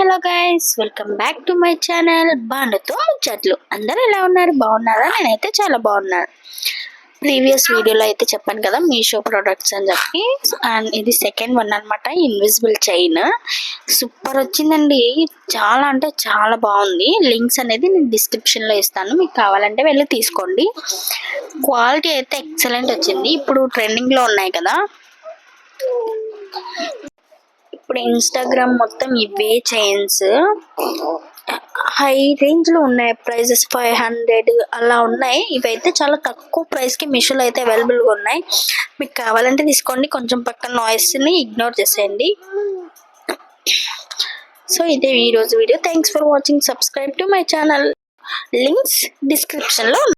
Hello guys welcome back to my channel బానుతో ముచ్చట్లు. అందరూ ఎలా ఉన్నారు? బాగున్నారా? నేనైతే చాలా బాగున్నాను. ప్రీవియస్ వీడియోలో అయితే చెప్పాను కదా మీషో ప్రొడక్ట్స్ అని చెప్పి. అండ్ ఇది సెకండ్ వన్ అనమాట ఇన్విజిబుల్ చైన్ సూపర్ వచ్చిందండి. చాలా అంటే చాలా బాగుంది. లింక్స్ అనేది నేను డిస్క్రిప్షన్లో ఇస్తాను. మీకు కావాలంటే వెళ్ళి తీసుకోండి. క్వాలిటీ అయితే ఎక్సలెంట్ వచ్చింది. ఇప్పుడు ట్రెండింగ్లో ఉన్నాయి కదా. ఇప్పుడు ఇన్స్టాగ్రామ్ మొత్తం ఇవే చైన్స్ హై రేంజ్లో ఉన్నాయి. ప్రైజెస్ ఫైవ్ హండ్రెడ్ అలా ఉన్నాయి. ఇవైతే చాలా తక్కువ ప్రైస్కి అయితే అవైలబుల్గా ఉన్నాయి. మీకు కావాలంటే తీసుకోండి. కొంచెం పక్కన నాయిస్ని ఇగ్నోర్ చేసేయండి. సో ఇదే ఈరోజు video thanks for watching subscribe to my channel links డిస్క్రిప్షన్లో